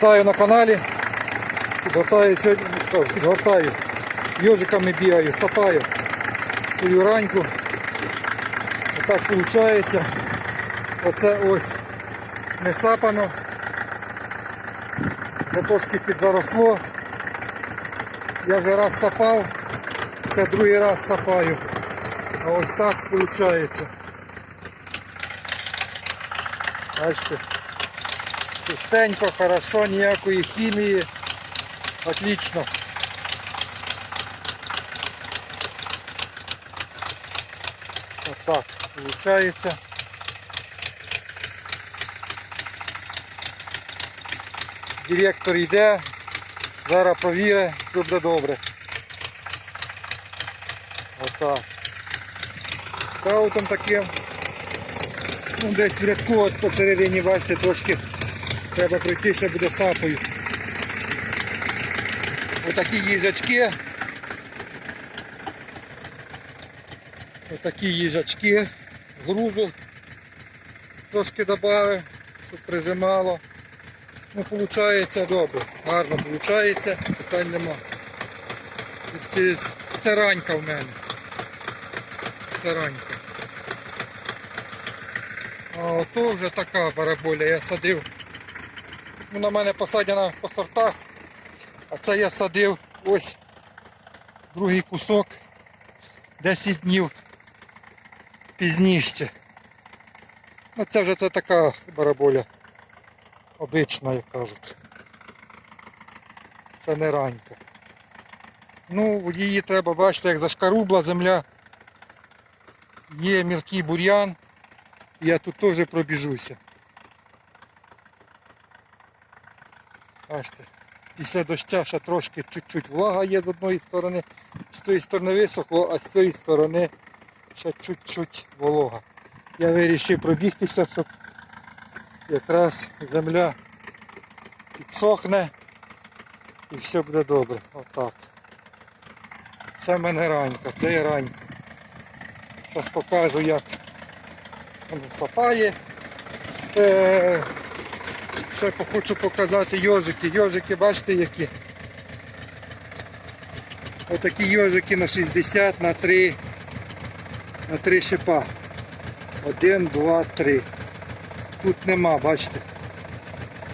Вітаю на каналі. Підгортаю сьогодні, підгортаю. Йожиками бігаю, сапаю свою раньку. Отак виходить. Оце ось не сапано. Вже підзаросло. Я вже раз сапав, це другий раз сапаю. А ось так виходить. Бачите. Чистенько, хорошо, ніякої хімії. Отлично. Отак виходить. Директор йде, зараз провірить, все буде добре. Отак. Скаутом таким. Ну, десь в рядку от посередині, бачите, трошки треба пройтися буде сапою. Отакі їжачки. Отакі їжачки. Грузу трошки додав, щоб прижимало. Ну, виходить добре, гарно виходить, питань нема. Це ранька в мене. Це ранька. А ото вже така бараболя, я садив. На мене посадена по сортах, а це я садив ось другий кусок 10 днів пізніше. Ну це вже це така бараболя обична, як кажуть. Це не ранька. Ну, її треба бачити, як зашкарубла земля. Є мілкий бур'ян. Я тут теж пробіжуся. Бачите, після доща ще трошки чуть-чуть влага є з одної сторони, з цієї сторони висохло, а з цієї сторони ще чуть-чуть волога. Я вирішив пробігтися, щоб якраз земля підсохне і все буде добре. Отак. Це в мене ранька, це є ранька. Зараз покажу як воно сапає. Ще хочу показати йожики. Йожики, бачите які? Отакі йожики на 60 на 3 на 3 шипа. Один, два, три. Тут нема, бачите.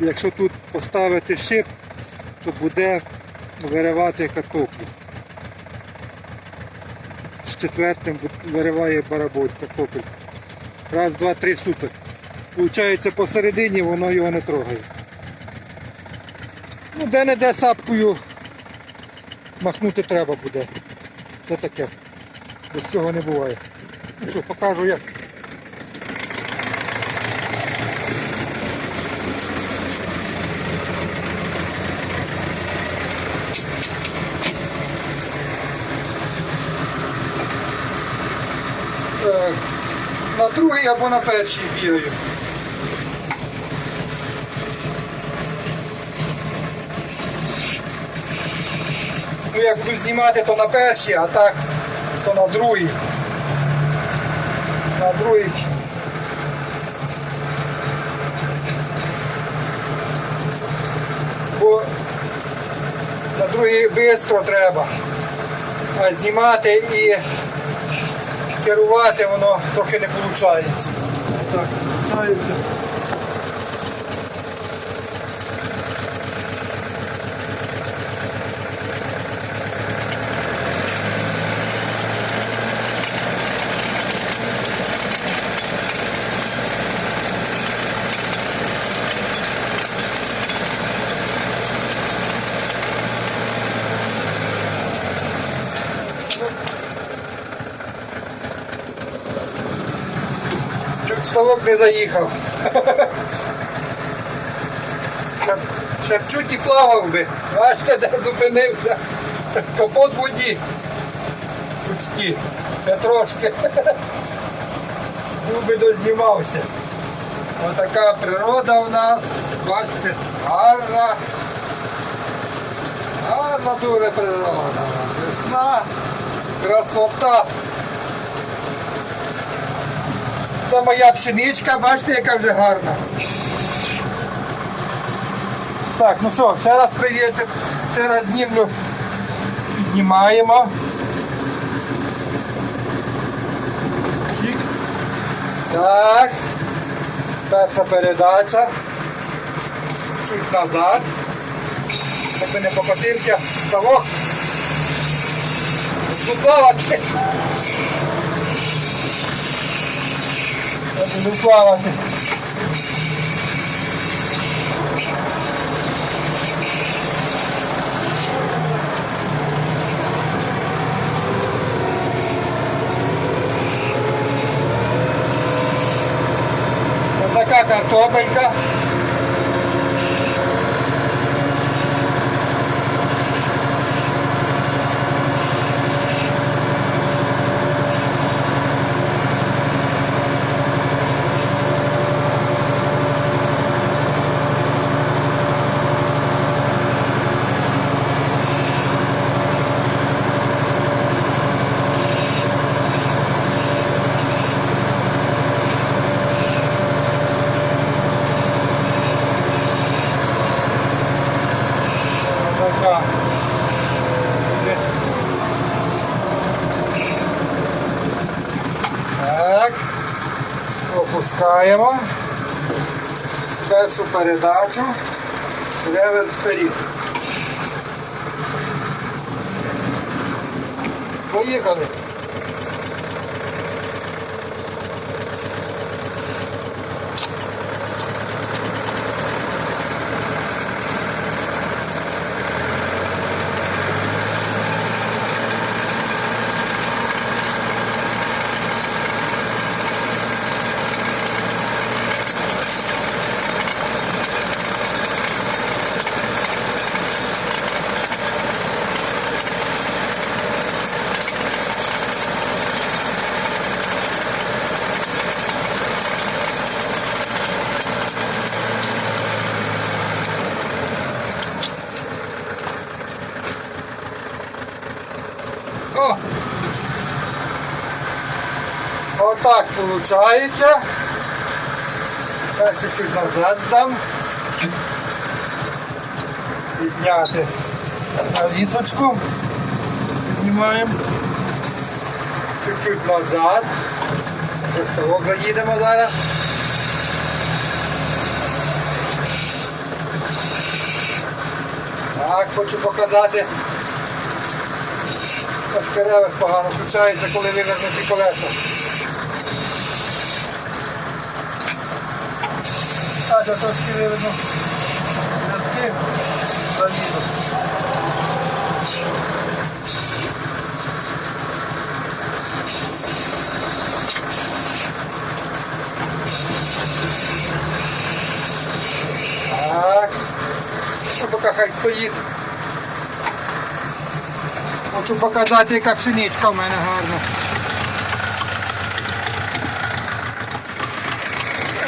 Якщо тут поставити шип, то буде виривати картоплю. З четвертим вириває бараболь картоплю. Раз, два, три, супер. Получається посередині воно його не трогає. Ну де-не-де сапкою махнути треба буде. Це таке. Без цього не буває. Ну що, покажу як. Е, На другий або на перший бігаю. Ну як буду знімати, то на перший, а так, то на другий. На другий. Бо на другий швидко треба. А знімати і керувати воно трохи не виходить. Так, виходить. Чуть ставок не заїхав. Щоб, чуть і плавав би. Бачите, де зупинився. Капот в воді. Почти. Не трошки. Був дознімався. Отака природа в нас. Бачите, гарна. Гарна дуже природа. Весна. Красота. Це моя пшеничка, бачите, яка вже гарна. Так, ну що, ще раз прийдеться, ще раз знімлю. Піднімаємо. Чик. Так. Перша передача. Чуть назад. Щоб не покотився ставок. Тут плавати. Я буду плавати. Ось така картопелька. Така. Так. Опускаємо. Першу передачу. Реверс вперед. Поїхали. О! Отак. Так, чуть-чуть назад здам. Підняти на вісочку. Піднімаємо. Чуть-чуть назад. До ставок заїдемо зараз. Так, хочу показати. Реверс погано включається, коли вивернуті колеса. Це трошки виверну. Рядки залізу. Так. Ну, поки хай стоїть. Хочу показати, яка пшеничка в мене гарна.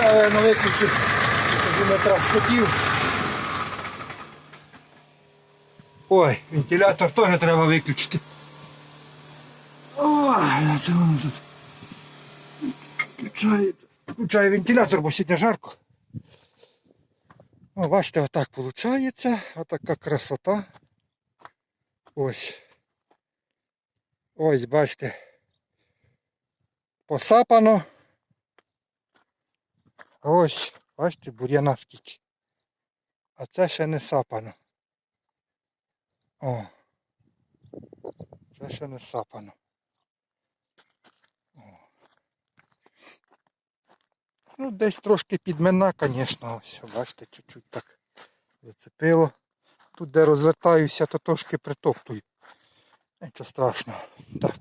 Е, ну виключу метра хотів. Ой, вентилятор теж треба виключити. Ой, це воно тут. Включає, включає вентилятор, бо сьогодні жарко. О, бачите, отак виходить. Отака красота. Ось. Ось, бачите. Посапано. Ось, бачите, бур'яна скільки. А це ще не сапано. О. Це ще не сапано. О. Ну, десь трошки підмина, звісно, ось, бачите, чуть-чуть так зацепило. Тут, де розвертаюся, то трошки притоптую. Нічого страшного. Так,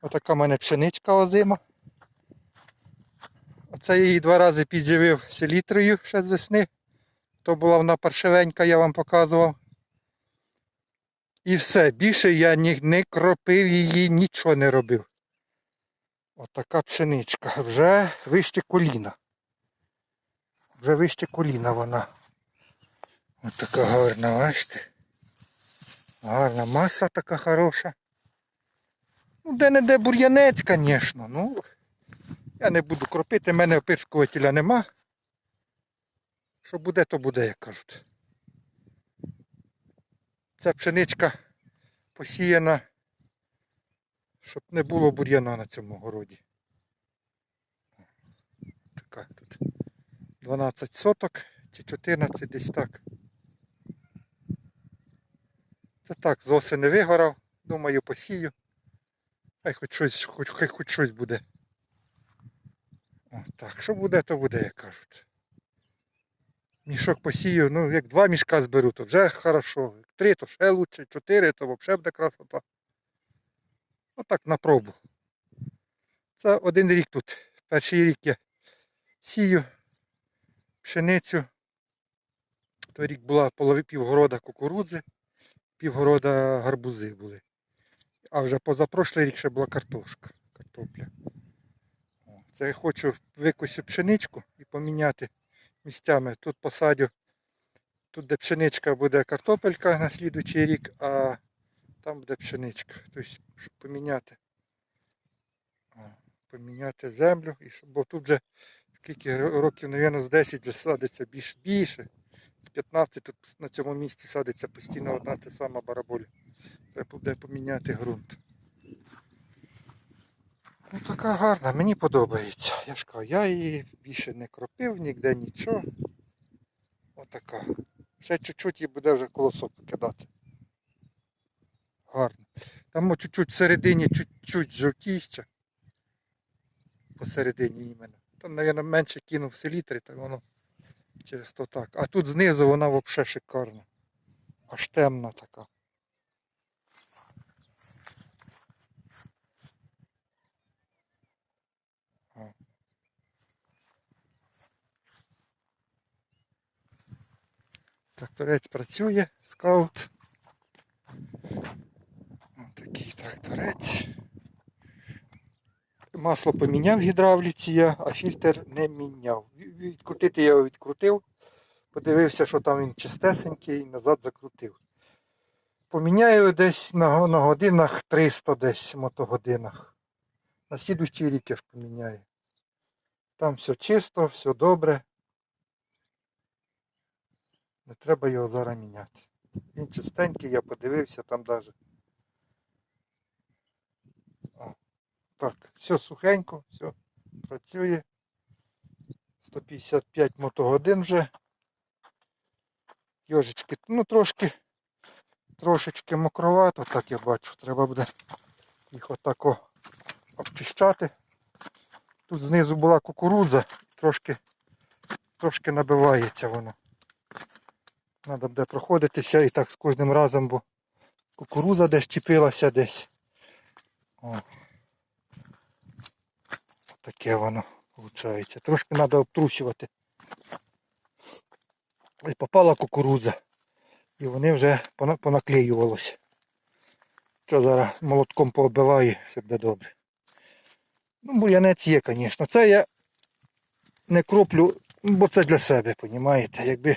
отака в мене пшеничка озима. Оце я її два рази підживив селітрою ще з весни. То була вона паршивенька, я вам показував. І все, більше я ні, не кропив її, нічого не робив. Отака пшеничка. Вже вище коліна. Вже вище коліна вона. Ось така гарна, бачите. Гарна маса така хороша. Ну, де-не-де бур'янець, звісно. Ну, я не буду кропити, в мене опирскувателя нема. Що буде, то буде, як кажуть. Ця пшеничка посіяна, щоб не було бур'яна на цьому городі. Така тут 12 соток чи 14 десь так. Це так, з осени вигорав, думаю, посію. Хай хоч щось, хоч, хай хоч щось буде. Так, що буде, то буде, як кажуть. Мішок посію, ну як два мішка зберу, то вже хорошо. Три, то ще лучше, чотири, то взагалі буде красота. Отак на пробу. Це один рік тут. Перший рік я сію пшеницю. Той рік була полови півгорода кукурудзи, півгорода гарбузи були. А вже позапрошлий рік ще була картошка, картопля. Це я хочу викосю пшеничку і поміняти місцями. Тут посадю, тут де пшеничка буде картопелька на слідуючий рік, а там буде пшеничка. Тобто, щоб поміняти. Поміняти землю, і щоб, бо тут вже скільки років, мабуть, з 10 вже садиться більше, більше. З 15 тут на цьому місці садиться постійно одна та сама бараболя. Треба буде поміняти ґрунт. Ну така гарна, мені подобається. Я ж кажу, я її більше не кропив, ніде нічого. Отака. Ще чуть-чуть і буде вже колосок кидати. Гарно. Там чуть-чуть всередині, чуть-чуть жовтіще. Посередині іменно. Там, мабуть, менше кинув селітри, так воно через то так. А тут знизу вона взагалі шикарна. Аж темна така. Тракторець працює, скаут. Ось такий тракторець. Масло поміняв в гідравліці я, а фільтр не міняв. Відкрутити я його відкрутив, подивився, що там він чистесенький, і назад закрутив. Поміняю десь на, на годинах 300 десь мотогодинах. На слідуючий рік я ж поміняю. Там все чисто, все добре. Не треба його зараз міняти. Він чистенький, я подивився там навіть. Так, все сухенько, все працює. 155 мотогодин вже. Йожички, ну трошки, трошечки мокровато, так я бачу. Треба буде їх отако обчищати. Тут знизу була кукурудза, трошки, трошки набивається воно. Треба буде проходитися і так з кожним разом, бо кукурудза десь чіпилася десь. О. Таке воно виходить. Трошки треба обтрусювати. І попала кукурудза. І вони вже пона- понаклеювалися. Що зараз молотком пооббиваю, все буде добре. Ну, бур'янець є, звісно. Це я не кроплю, бо це для себе, розумієте? Якби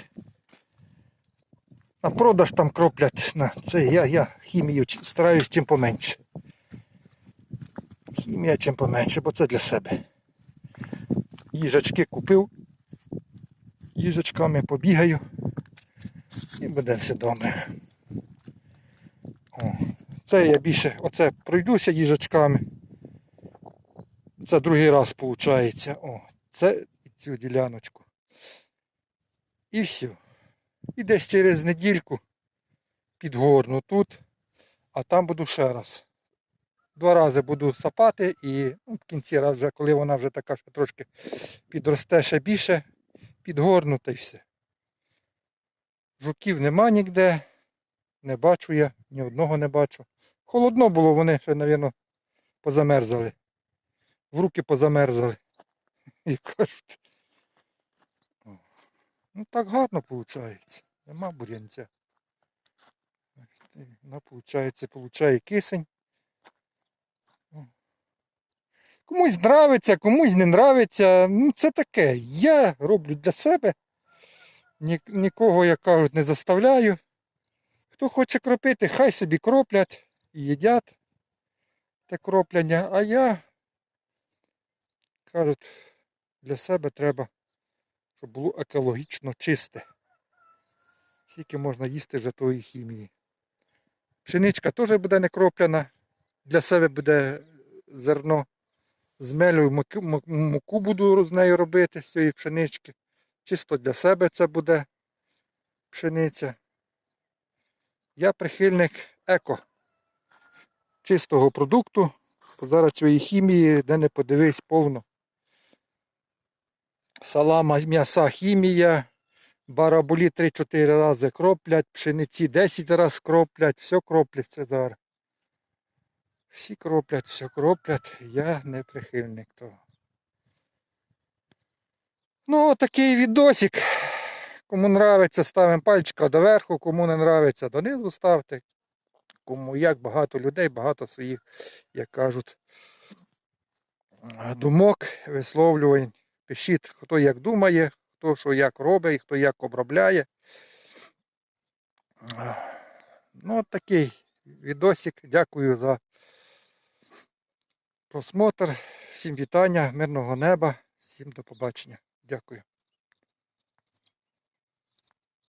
на продаж там кроплять, на це я, я хімію стараюсь чим поменше. Хімія чим поменше, бо це для себе. Їжачки купив. Їжачками побігаю. І буде все добре. О, це я більше, оце пройдуся їжачками. Це другий раз виходить. О, це цю діляночку. І все. І десь через недільку підгорну тут, а там буду ще раз. Два рази буду сапати і ну, в кінці раз вже, коли вона вже така, що трошки підросте ще більше, підгорну та й все. Жуків нема ніде, не бачу я, ні одного не бачу. Холодно було, вони ще, мабуть, позамерзали. В руки позамерзали. І кажуть. Ну так гарно виходить. Нема бурянця. Вона, виходить, получає кисень. Комусь нравиться, комусь не нравиться. Ну, це таке. Я роблю для себе. Нікого, як кажуть, не заставляю. Хто хоче кропити, хай собі кроплять і їдять те кропляння. А я, кажуть, для себе треба, щоб було екологічно чисте. Скільки можна їсти вже тої хімії. Пшеничка теж буде не кропляна. Для себе буде зерно. Муку, му- муку буду з нею робити, з цієї пшенички. Чисто для себе це буде пшениця. Я прихильник еко. Чистого продукту. Зараз цієї хімії, де не подивись, повно. Салама, м'яса, хімія. Барабулі 3-4 рази кроплять, пшениці 10 разів кроплять, все кропляться зараз. Всі кроплять, все кроплять, я не прихильник того. Ну, такий відосик. Кому нравиться, ставимо пальчика доверху, кому не нравиться, донизу ставте. Кому як багато людей, багато своїх, як кажуть, думок, висловлювань. Пишіть, хто як думає, хто що як робить, хто як обробляє. Ну, такий відосик. Дякую за просмотр. Всім вітання, мирного неба, всім до побачення. Дякую.